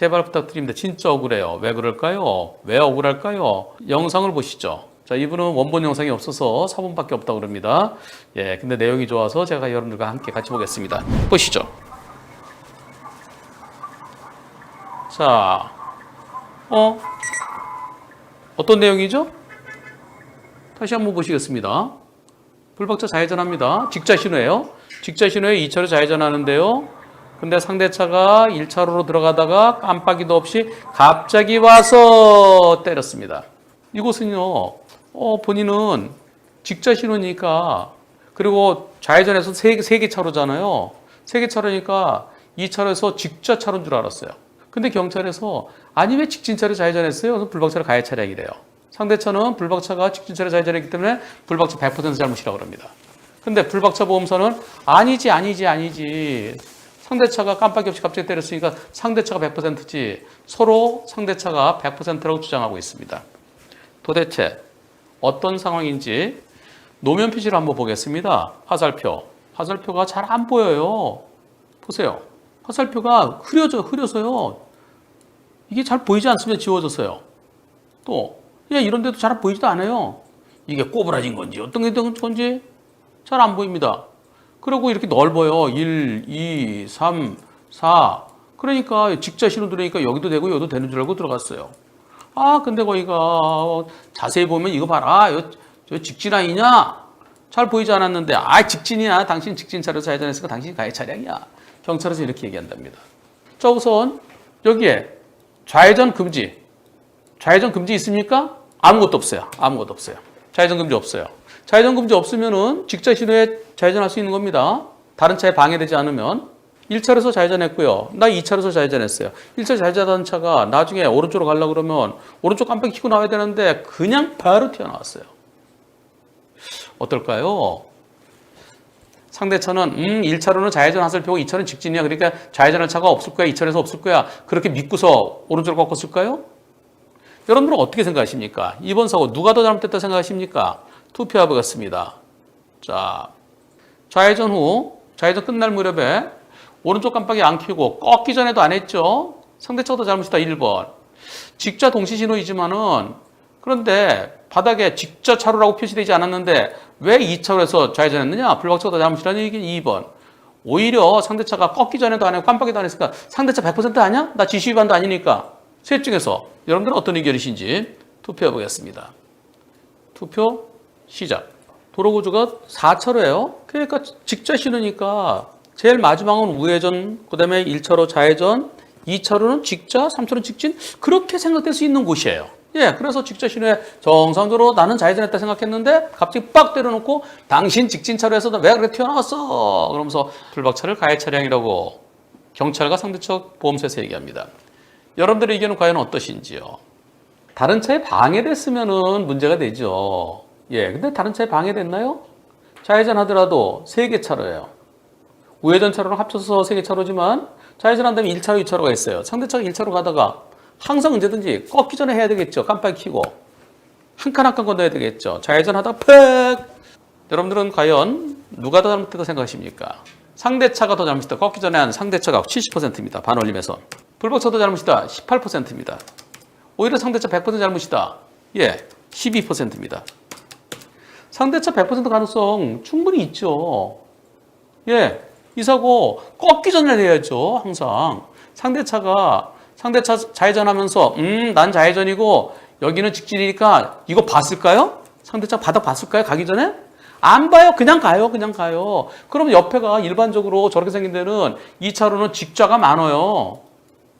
제발 부탁드립니다. 진짜 억울해요. 왜 그럴까요? 왜 억울할까요? 영상을 보시죠. 자, 이분은 원본 영상이 없어서 4분밖에 없다고 그럽니다. 예, 근데 내용이 좋아서 제가 여러분들과 함께 같이 보겠습니다. 보시죠. 자, 어? 어떤 내용이죠? 다시 한번 보시겠습니다. 불박자 좌회전합니다. 직자 신호예요. 직자 신호에 2차로 좌회전하는데요. 근데 상대차가 1차로로 들어가다가 깜빡이도 없이 갑자기 와서 때렸습니다. 이곳은요, 어, 본인은 직자 신호니까, 그리고 좌회전에서 세, 세개 차로잖아요. 세 개 차로니까 2차로에서 직자 차로인 줄 알았어요. 근데 경찰에서, 아니 왜 직진차로 좌회전했어요? 그래서 불박차로 가해 차량이래요. 상대차는 불박차가 직진차로 좌회전했기 때문에 불박차 100% 잘못이라고 합니다. 근데 불박차 보험사는 아니지, 아니지, 아니지. 상대차가 깜빡이 없이 갑자기 때렸으니까 상대차가 100%지 서로 상대차가 100%라고 주장하고 있습니다. 도대체 어떤 상황인지 노면 표시를 한번 보겠습니다. 화살표. 화살표가 잘 안 보여요. 보세요. 화살표가 흐려져, 흐려서요. 이게 잘 보이지 않습니다. 지워졌어요. 또, 예, 이런 데도 잘 보이지도 않아요. 이게 꼬부라진 건지 어떤 게 된 건지 잘 안 보입니다. 그리고 이렇게 넓어요. 1, 2, 3, 4. 그러니까 직자 신호 들으니까 여기도 되고 여기도 되는 줄 알고 들어갔어요. 아, 근데 거기가 자세히 보면 이거 봐라. 이거 저 직진 아니냐? 잘 보이지 않았는데 아, 직진이야. 당신 직진 차로 좌회전했으니까 당신 가해 차량이야. 경찰에서 이렇게 얘기한답니다. 자, 우선 여기에 좌회전 금지. 좌회전 금지 있습니까? 아무것도 없어요. 아무것도 없어요. 좌회전 금지 없어요. 좌회전 금지 없으면은 직자 신호에 좌회전할 수 있는 겁니다. 다른 차에 방해되지 않으면 1차로서 좌회전했고요. 나 2차로서 좌회전했어요. 1차 좌회전하던 차가 나중에 오른쪽으로 가려고 그러면 오른쪽 깜빡이 켜고 나와야 되는데 그냥 바로 튀어나왔어요. 어떨까요? 상대차는 음 1차로는 좌회전 하슬표고 2차로는 직진이야. 그러니까 좌회전할 차가 없을 거야. 2차로에서 없을 거야. 그렇게 믿고서 오른쪽으로 꺾었을까요? 여러분들은 어떻게 생각하십니까? 이번 사고 누가 더 잘못됐다 생각하십니까? 투표해 보겠습니다. 자, 좌회전 후, 좌회전 끝날 무렵에 오른쪽 깜빡이 안 켜고 꺾기 전에도 안 했죠? 상대차가 더 잘못이다, 1번. 직자 동시 신호이지만은 그런데 바닥에 직자 차로라고 표시되지 않았는데 왜 2차로에서 좌회전했느냐? 불박차가 더 잘못이라는 얘기 2번. 오히려 상대차가 꺾기 전에도 안 했고 깜빡이도 안 했으니까 상대차 100% 아니야? 나 지시 위반도 아니니까. 셋 중에서 여러분들은 어떤 의견이신지 투표해 보겠습니다. 투표 시작. 도로 구조가 4차로예요. 그러니까 직자 신호니까 제일 마지막은 우회전, 그다음에 1차로 좌회전, 2차로는 직자, 3차로는 직진 그렇게 생각될 수 있는 곳이에요. 예, 그래서 직자 신호에 정상적으로 나는 좌회전했다 생각했는데 갑자기 빡 때려놓고 당신 직진 차로에서 왜 그렇게 튀어나왔어? 그러면서 불박차를 가해 차량이라고 경찰과 상대측 보험사에서 얘기합니다. 여러분들의 의견은 과연 어떠신지요? 다른 차에 방해됐으면은 문제가 되죠. 예, 근데 다른 차에 방해됐나요? 좌회전 하더라도 세개 차로예요. 우회전 차로랑 합쳐서 세개 차로지만 좌회전 한다면 1차로, 2차로가 있어요. 상대차가 1차로 가다가 항상 언제든지 꺾기 전에 해야 되겠죠. 깜빡이 켜고. 한 칸 한 칸 건너야 되겠죠. 좌회전 하다 팩! 여러분들은 과연 누가 더 잘못했다고 생각하십니까? 상대차가 더 잘못이다. 꺾기 전에 한 상대차가 70%입니다. 반올림에서. 불박차도 잘못이다. 18%입니다. 오히려 상대차 100% 잘못이다. 예, 12%입니다. 상대차 100% 가능성 충분히 있죠. 예, 이 사고 꺾기 전에 해야죠. 항상. 상대차가 상대차 좌회전하면서 음, 난 좌회전이고 여기는 직진이니까 이거 봤을까요? 상대차 바닥 봤을까요? 가기 전에? 안 봐요. 그냥 가요. 그냥 가요. 그럼 옆에가 일반적으로 저렇게 생긴 데는 2차로는 직자가 많아요.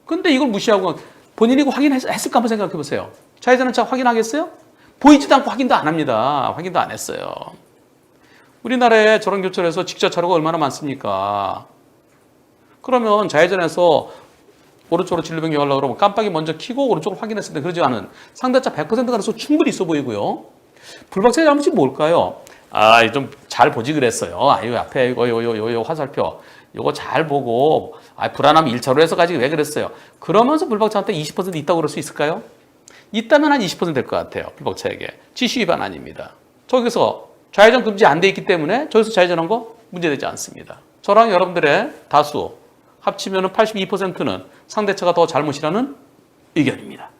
근데 이걸 무시하고 본인이 확인했을까 한번 생각해 보세요. 좌회전한 차 확인하겠어요? 보이지도 않고 확인도 안 합니다. 확인도 안 했어요. 우리나라에 저런 교차로에서 직자 차로가 얼마나 많습니까? 그러면 좌회전해서 오른쪽으로 진로 변경 하려고 그러면 깜빡이 먼저 켜고 오른쪽을 확인했을 때 그러지 않은 상대차 100% 가능성 충분히 있어 보이고요. 불박차의 잘못이 뭘까요? 아, 좀 잘 보지 그랬어요. 아, 이 앞에 이거, 요, 요 화살표. 요거 잘 보고, 아, 불안하면 1차로 해서 가지고 왜 그랬어요? 그러면서 불박차한테 20% 있다고 그럴 수 있을까요? 있다면 한 20%될 것 같아요. 불박차에게. 지시 위반 아닙니다. 저기서 좌회전 금지 안 돼 있기 때문에 저기서 좌회전한 거 문제되지 않습니다. 저랑 여러분들의 다수, 합치면 82%는 상대차가 더 잘못이라는 의견입니다.